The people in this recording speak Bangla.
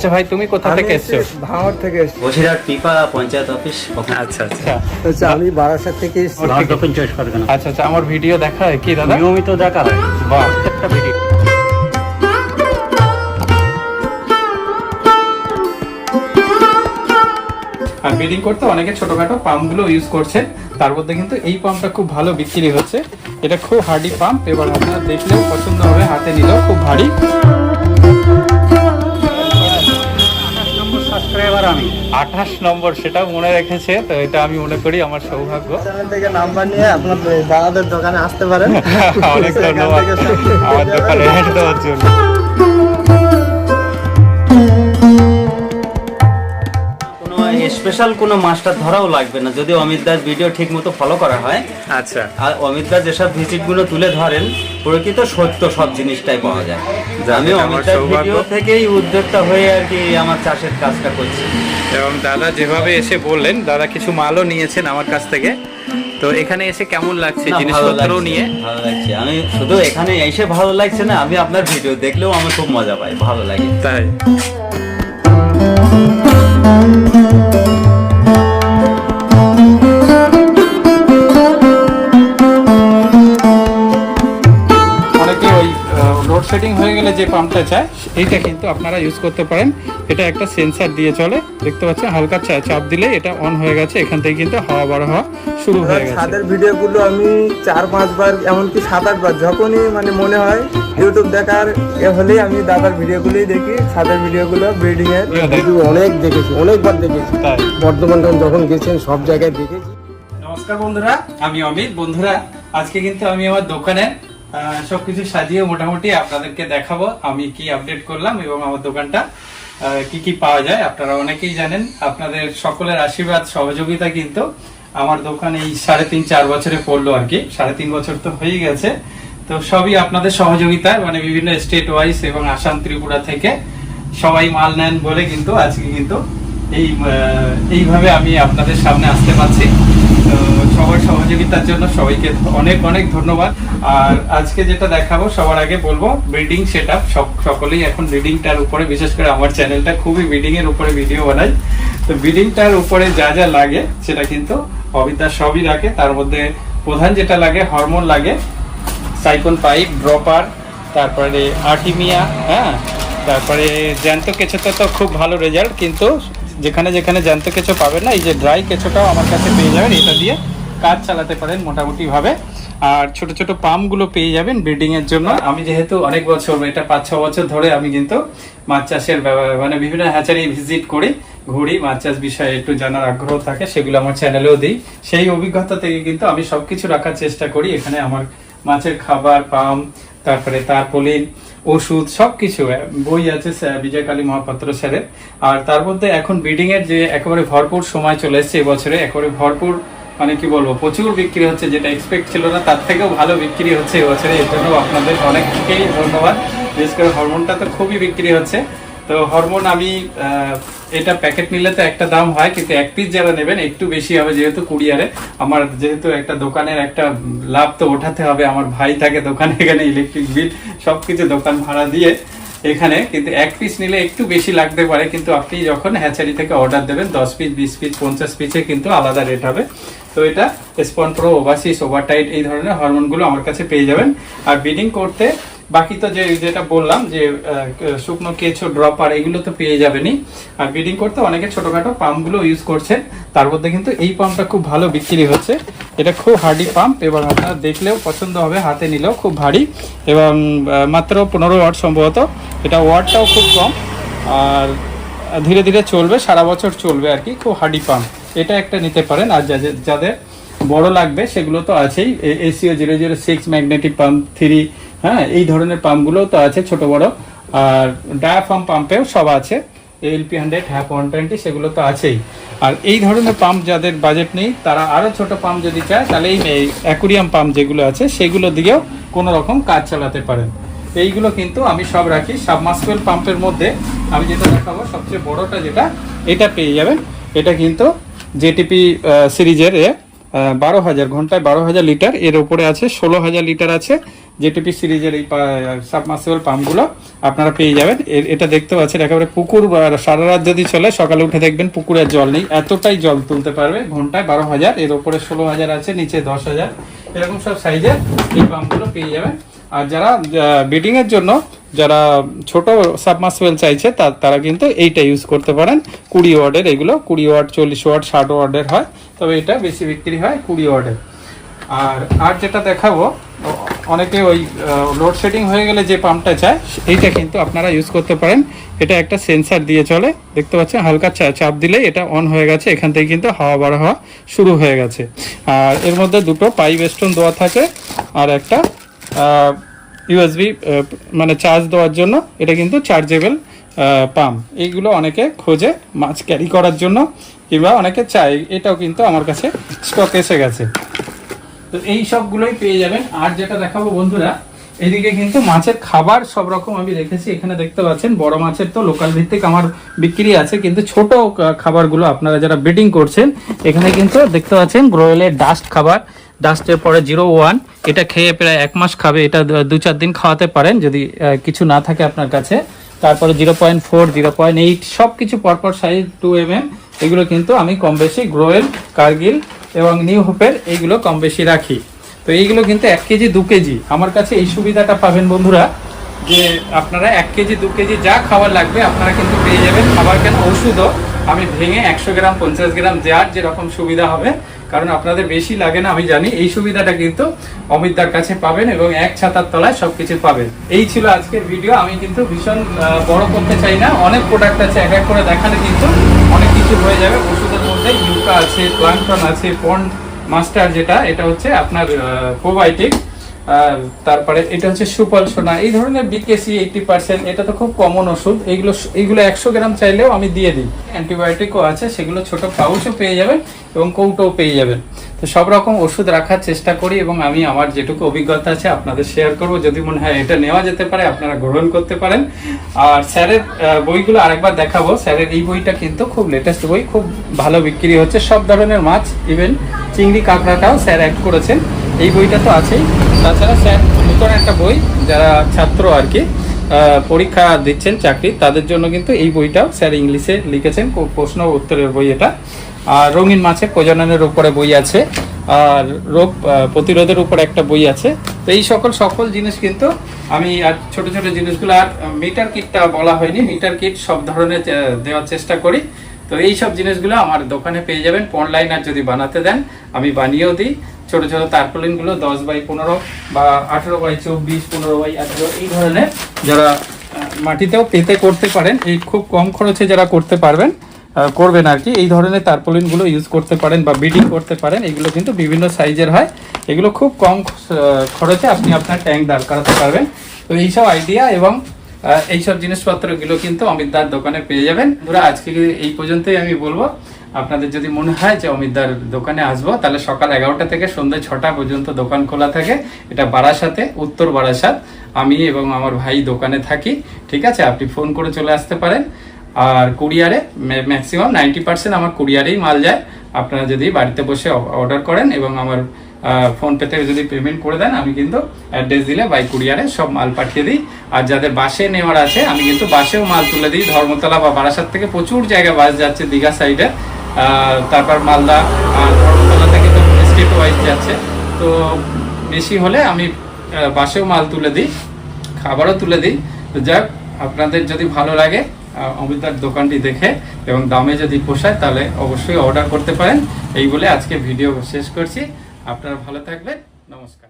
আচ্ছা ভাই তুমি কোথা থেকে এসছো ভাঙড় থেকে এসেছি। বসিরহাট পিপা পঞ্চায়েত অফিস আচ্ছা আচ্ছা। হচ্ছে আমি বারাসাত থেকে এসেছি। দক্ষিণ চব্বিশ আচ্ছা আচ্ছা আমার ভিডিও দেখা হয় কি দাদা? নিয়মিত দেখা হয়। বাহ প্রত্যেকটা ভিডিও। আর ব্রিডিং করতে অনেকে ছোটখাটো পাম্পগুলো ইউজ করছে। তার মধ্যে কিন্তু এই পাম্পটা খুব ভালো বিক্রি হচ্ছে। এটা খুব হার্ডি পাম্প এবার আপনারা দেখলেও পছন্দ হবে হাতে নিলেও খুব ভারী। সাবস্ক্রাইবার আমি। আঠাশ নম্বর সেটাও মনে রেখেছে তো এটা আমি মনে করি আমার সৌভাগ্য। থেকে নাম্বার নিয়ে আপনার দাদাদের দোকানে আসতে পারেন। অনেক ধন্যবাদ। আমার দোকানে দেওয়ার জন্য। স্পেশাল কোনো মাস্টার ধরাও লাগবে না যদি অমিত দাস ভিডিও ঠিক মতো ফলো করা হয়। আচ্ছা। আর অমিত দাস যেসব ভিজিটগুলো তুলে ধরেন প্রকৃত সত্য সব জিনিসটাই পাওয়া যায়। আমি অমিত দাস ভিডিও থেকেই উদ্যোক্তা হয়ে আর কি আমার চাষের কাজটা করছি। এবং দাদা যেভাবে এসে বললেন দাদা কিছু মালও নিয়েছেন আমার কাছ থেকে। তো এখানে এসে কেমন লাগছে জিনিসপত্র নিয়ে? ভালো লাগছে। আমি শুধু এখানে এসে ভালো লাগছে না আমি আপনার ভিডিও দেখলেও আমি খুব মজা পাই ভালো লাগে। তাই। লোডশেডিং হয়ে গেলে যে পাম্পটা চায় এইটা কিন্তু আপনারা ইউজ করতে পারেন। এটা একটা সেন্সার দিয়ে চলে। দেখতে পাচ্ছেন হালকা চা- চাপ দিলে এটা অন হয়ে গেছে। এখান থেকে কিন্তু হাওয়া বার হওয়া শুরু হয়ে গেছে। ছাদের ভিডিওগুলো আমি চার পাঁচবার এমনকি সাত আটবার যখনই মানে মনে হয় ইউটিউব দেখার এ হলেই আমি দাদার ভিডিওগুলোই দেখি। ছাদের ভিডিওগুলো ব্রিডিং এর ভিডিও অনেক দেখেছি অনেকবার দেখেছি। তাই। বর্ধমান যখন গেছেন সব জায়গায় দেখেছি। নমস্কার বন্ধুরা আমি অমিত। বন্ধুরা আজকে কিন্তু আমি আমার দোকানে সবকিছু সাজিয়ে মোটামুটি আপনাদেরকে দেখাবো। আমি কি আপডেট করলাম এবং আমার দোকানটা কি কি পাওয়া যায় আপনারা অনেকেই জানেন। আপনাদের সকলের আশীর্বাদ, সহযোগিতা কিন্তু আমার দোকান এই সাড়ে তিন, চার বছরে পড়ল আর কি। সাড়ে তিন বছর তো হয়ে গেছে। তো সবই আপনাদের সহযোগিতায় মানে বিভিন্ন স্টেট ওয়াইজ এবং আসাম ত্রিপুরা থেকে সবাই মাল নেন বলে কিন্তু আজকে কিন্তু এই এইভাবে আমি আপনাদের সামনে আসতে পারছি। তো সবার সহযোগিতার জন্য সবাইকে অনেক অনেক ধন্যবাদ। আর আজকে যেটা দেখাবো, সবার আগে বলব ব্রিডিং সেট আপ সকলেই এখন ব্রিডিংটার উপরে, বিশেষ করে আমার চ্যানেলটা খুবই ব্রিডিং এর উপরে ভিডিও বানাই। তো ব্রিডিংটার উপরে যা যা লাগে, সেটা কিন্তু অবিদ্যা সবই রাখে। তার মধ্যে প্রধান যেটা লাগে হরমোন লাগে সাইকন পাইপ ড্রপার তারপরে আর্টিমিয়া হ্যাঁ? তারপরে জ্যান্ত কেঁচোতে তো খুব ভালো রেজাল্ট কিন্তু যেখানে যেখানে জ্যান্ত কেঁচো পাবেন না, এই যে ড্রাই কেঁচোটাও আমার কাছে পেয়ে যাবেন, এটা দিয়ে কাজ চালাতে পারেন মোটামুটিভাবে। আর ছোট ছোট পাম্পগুলো পেয়ে যাবেন ব্রিডিং এর জন্য। আমি যেহেতু অনেক বছর, এটা পাঁচ, ছ বছর ধরে আমি কিন্তু মাছ চাষের মানে বিভিন্ন হ্যাচারি ভিজিট করি, ঘুরি, মাছ চাষ বিষয়ে একটু জানার আগ্রহ থাকে, সেগুলো আমার চ্যানেলেও দিই। সেই অভিজ্ঞতা থেকে কিন্তু আমি সব কিছু রাখার চেষ্টা করি। এখানে আমার মাছের খাবার, পাম্প, তারপরে তারপলিন ওষুধ সব কিছু বই আছে বিজয় কালী মহাপাত্র স্যারের। আর তার মধ্যে এখন বিডিং এর যে একেবারে ভরপুর সময় চলে এসছে এবছরে একেবারে ভরপুর মানে কি বলব, প্রচুর বিক্রি হচ্ছে, যেটা এক্সপেক্ট ছিল না, তার থেকেও ভালো বিক্রি হচ্ছে এবছরে এর জন্য আপনাদের অনেককেই ধন্যবাদ। বিশেষ করে হরমোনটা তো খুবই বিক্রি হচ্ছে। তো হরমোন আমি এটা প্যাকেট নিলে তো একটা দাম হয়, কিন্তু এক পিস যারা নেবেন একটু বেশি হবে যেহেতু কুরিয়ারে। আমার যেহেতু একটা দোকানের একটা লাভ তো ওঠাতে হবে, আমার ভাই থাকে দোকানে, এখানে ইলেকট্রিক বিল সব কিছু দোকান ভাড়া দিয়ে এখানে। কিন্তু এক পিস নিলে একটু বেশি লাগতে পারে, কিন্তু আপনি যখন হ্যাচারি থেকে অর্ডার দেবেন, দশ পিস বিশ পিস পঞ্চাশ পিসে কিন্তু আলাদা রেট হবে। তো এটা স্পন প্রো ওভাসিস ওভারটাইট এই ধরনের হরমোনগুলো আমার কাছে পেয়ে যাবেন। আর ব্রিডিং করতে বাকি তো যে যেটা বললাম যে শুকনো কেঁচো ড্রপার এগুলো তো পেয়ে যাবেনই। আর ব্রিডিং করতে অনেকে ছোটখাটো পাম্পগুলো ইউজ করছে তার মধ্যে কিন্তু এই পাম্পটা খুব ভালো বিক্রি হচ্ছে। এটা খুব হার্ডি পাম্প এবং আপনারা দেখলেও পছন্দ হবে, হাতে নিলেও খুব ভারী। এবং মাত্র পনেরো ওয়াট সম্ভবত। এটা ওয়াটটাও খুব কম। আর ধীরে ধীরে চলবে, সারা বছর চলবে আর কি, খুব হার্ডি পাম্প এটা একটা নিতে পারেন। আর যাদের বড় লাগবে, সেগুলো তো আছেই। ACO zero zero six magnetic pump three হ্যাঁ এই ধরনের পাম্পগুলোও তো আছে ছোট বড়। আর ডায়াফার্ম পাম্পেও সব আছে। এলপি হান্ড্রেড হ্যাপ ওয়ান টোয়েন্টি সেগুলো তো আছেই। আর এই ধরনের পাম্প যাদের বাজেট নেই, তারা আরও ছোট পাম্প যদি চায়, তাহলে এই অ্যাকুরিয়াম পাম্প যেগুলো আছে, সেগুলো দিয়েও কোনো রকম কাজ চালাতে পারেন। এইগুলো কিন্তু আমি সব রাখি। সাবমার্সিবল পাম্পের মধ্যে আমি যেটা দেখাবো, সবচেয়ে বড়টা যেটা, এটা পেয়ে যাবেন। এটা কিন্তু জেটিপি সিরিজের বারো হাজার, ঘন্টায় বারো হাজার লিটার। এর উপরে আছে, ষোলো হাজার লিটার আছে। জেটিপি সিরিজের এই সাবমার্সিবল পাম্পগুলো আপনারা পেয়ে যাবেন। এটা দেখতে পাচ্ছেন, একেবারে পুকুর সারা রাত যদি চলে, সকালে উঠে দেখবেন পুকুরের জল নেই। এতটাই জল তুলতে পারবে ঘন্টায় বারো হাজার, এর উপরে ষোলো হাজার আছে, নিচে দশ হাজার। এরকম সব সাইজের এই পাম্পগুলো পেয়ে যাবেন। আর যারা বিডিং এর জন্য, যারা ছোট সাবমার্সিবল চাইছে তারা কিন্তু এইটা ইউজ করতে পারেন। কুড়ি ওয়ার্ডের, এগুলো কুড়ি ওয়ার্ড, চল্লিশ ওয়ার্ড, ষাট ওয়ার্ডের হয়। তবে এটা বেশি বিক্রি হয় কুড়ি ওয়ার্ডের। আর আর যেটা দেখাবো, অনেকে ওই লোডশেডিং হয়ে গেলে যে পাম্পটা চায় এইটা কিন্তু আপনারা ইউজ করতে পারেন। এটা একটা সেন্সার দিয়ে চলে। দেখতে পাচ্ছেন? হালকা চাপ দিলে এটা অন হয়ে গেছে। এখান থেকে কিন্তু হাওয়া বার হওয়া শুরু হয়ে গেছে। আর এর মধ্যে দুটো পাইপ স্টোন দেওয়া থাকে আর একটা ইউএসবি মানে চার্জ দেওয়ার জন্য। এটা কিন্তু চার্জেবল পাম্প এইগুলো অনেকে খোঁজে মাছ ক্যারি করার জন্য। কিংবা অনেকে চায়। এটাও কিন্তু আমার কাছে স্টক এসে গেছে। তো এই সবগুলোই পেয়ে যাবেন। আর যেটা দেখাবো বন্ধুরা, এদিকে কিন্তু মাছের খাবার সব রকম আমি রেখেছি। এখানে দেখতে পাচ্ছেন, বড় মাছের তো লোকাল ভিত্তিক আমার বিক্রি আছে, কিন্তু ছোট খাবারগুলো আপনারা যারা বেডিং করছেন, এখানে কিন্তু দেখতে পাচ্ছেন গ্রোয়েলের ডাস্ট খাবার। ডাস্টের পরে জিরো ওয়ান এটা খেয়ে প্রায় এক মাস খাবে, এটা দু চার দিন খাওয়াতে পারেন যদি কিছু না থাকে আপনার কাছে। তারপরে zero point four zero point eight সব কিছু পরপর সাইজ টু এম এম এগুলো কিন্তু আমি কম বেশি গ্রোয়েল কার্গিল এবং নিউ হোপের এইগুলো কম বেশি রাখি। তো এইগুলো কিন্তু এক কেজি, দু কেজি। আমার কাছে এই সুবিধাটা পাবেন বন্ধুরা, যে আপনারা এক কেজি, দু কেজি যা খাবার লাগবে আপনারা কিন্তু পেয়ে যাবেন। খাবার কেন? ওষুধও আমি ভেঙে একশো গ্রাম, পঞ্চাশ গ্রাম, যার যেরকম সুবিধা হবে, কারণ আপনাদের বেশি লাগে না, আমি জানি। এই সুবিধাটা কিন্তু অমিতদার কাছে পাবেন এবং এক ছাতার তলায় সব কিছু পাবেন। এই ছিল আজকের ভিডিও। আমি কিন্তু ভীষণ বড় করতে চাই না। অনেক প্রোডাক্ট আছে, এক এক করে দেখালে কিন্তু অনেক কিছু হয়ে যাবে। মধ্যে ইউকা আছে প্লান্টন আছে পন্ড মাস্টার যেটা এটা হচ্ছে আপনার প্রোবায়োটিক তারপরে এটা হচ্ছে সুপল সোনা। এই ধরনের বিকেসি এইটি পার্সেন্ট এটা তো খুব কমন ওষুধ। এইগুলো এইগুলো একশো গ্রাম চাইলেও আমি দিয়ে দিই। অ্যান্টিবায়োটিকও আছে, সেগুলো ছোট পাউচও পেয়ে যাবেন এবং কৌটোও পেয়ে যাবেন। তো সব রকম ওষুধ রাখার চেষ্টা করি এবং আমি আমার যেটুকু অভিজ্ঞতা আছে আপনাদের শেয়ার করব। যদি মনে হয় এটা নেওয়া যেতে পারে, আপনারা গ্রহণ করতে পারেন। আর স্যারের বইগুলো আরেকবার দেখাবো। স্যারের এই বইটা কিন্তু খুব লেটেস্ট বই, খুব ভালো বিক্রি হচ্ছে। সব ধরনের মাছ ইভেন চিংড়ি, কাঁকড়াটাও স্যার অ্যাড করেছেন। এই বইটা তো আছেই। তাছাড়া স্যার, নতুন একটা বই যারা ছাত্র আর কি পরীক্ষা দিচ্ছেন চাকরি, তাদের জন্য কিন্তু এই বইটাও স্যার ইংলিশে লিখেছেন প্রশ্ন উত্তরের বই এটা। আর রঙিন মাছের প্রজননের উপরে বই আছে, আর রোগ প্রতিরোধের উপর একটা বই আছে। তো এই সকল সকল জিনিস কিন্তু আমি আর ছোট ছোট জিনিসগুলো, আর মিটার কিটটা বলা হয়নি, মিটার কিট সব ধরনের দেওয়ার চেষ্টা করি। তো এই সব জিনিসগুলো আমার দোকানে পেয়ে যাবেন লাইনার যদি বানাতে দেন, আমি বানিয়েও দিই। ছোট ছোট তারপলিনগুলো দশ বাই পনেরো বা আঠেরো বাই চব্বিশ, পনেরো বাই আঠেরো, এই ধরনের যারা মাটিতেও পেতে করতে পারেন, এই খুব কম খরচে যারা করতে পারবেন করবেন আর কি, এই ধরনের তারপলিনগুলো ইউজ করতে পারেন বা বিডিং করতে পারেন, এগুলো কিন্তু বিভিন্ন সাইজের হয়। এগুলো খুব কম খরচে আপনি আপনার ট্যাঙ্ক দাঁড় করাতে পারবেন। তো এইসব আইডিয়া এবং এইসব জিনিসপত্রগুলো কিন্তু অমিতদার দোকানে পেয়ে যাবেন। পুরো আজকে এই পর্যন্তই আমি বলব। আপনাদের যদি মনে হয় যে অমিতদার দোকানে আসব, তাহলে সকাল এগারোটা থেকে সন্ধ্যে ছটা পর্যন্ত দোকান খোলা থাকে। এটা বারাসাতে, উত্তর বারাসাত। আমি এবং আমার ভাই দোকানে থাকি, ঠিক আছে? আপনি ফোন করে চলে আসতে পারেন। আর কুরিয়ারে ম্যাক্সিমাম নাইনটি পার্সেন্ট আমার কুরিয়ারেই মাল যায়। আপনারা যদি বাড়িতে বসে অর্ডার করেন এবং আমার ফোন পেতে যদি পেমেন্ট করে দেন, আমি কিন্তু অ্যাড্রেস দিলে বাই কুরিয়ারে সব মাল পাঠিয়ে দিই। আর যাদের বাসে নেওয়ার আছে, আমি কিন্তু বাসেও মাল তুলে দিই। ধর্মতলা বা বারাসাত থেকে প্রচুর জায়গায় বাস যাচ্ছে দীঘা সাইডে। তারপর মালদা ধর্মতলা থেকে তো স্টেট ওয়াইজ যাচ্ছে। তো বেশি হলে আমি বাসেও মাল তুলে দিই, খাবারও তুলে দিই। তো যাক, আপনাদের যদি ভালো লাগে অমিতার দোকানটি দেখে এবং দামে যদি পোষায়, তাহলে অবশ্যই অর্ডার করতে পারেন। এই বলে আজকে ভিডিও শেষ করছি। আপনারা ভালো থাকবেন। নমস্কার।